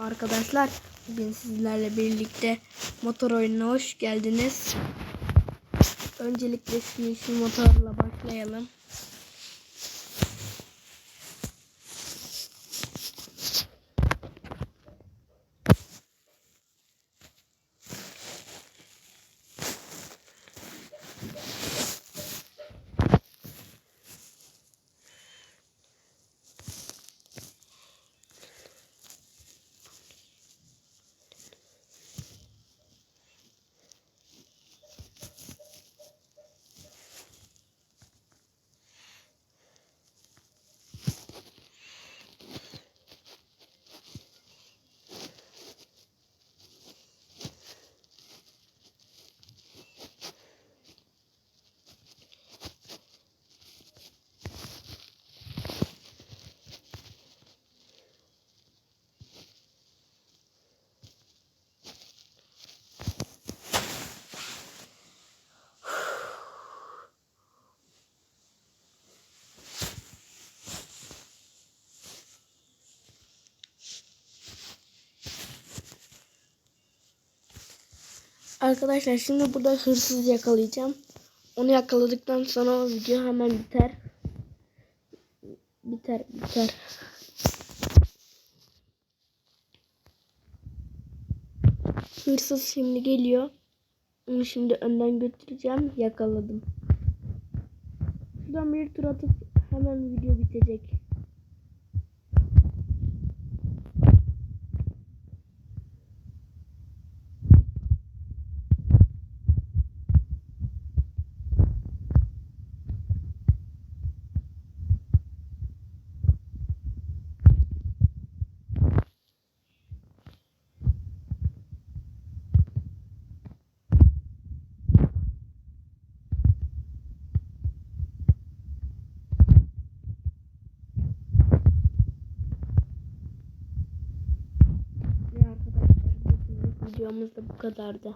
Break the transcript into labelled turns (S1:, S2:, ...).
S1: Arkadaşlar bugün sizlerle birlikte motor oyununa hoş geldiniz. Öncelikle şimdi şu motorla başlayalım. Arkadaşlar şimdi burada hırsız yakalayacağım. Onu yakaladıktan sonra video hemen biter. Biter biter. Hırsız şimdi geliyor. Onu şimdi önden götüreceğim. Yakaladım. Şuradan bir tur atıp hemen video bitecek. Videomuz da bu kadardı.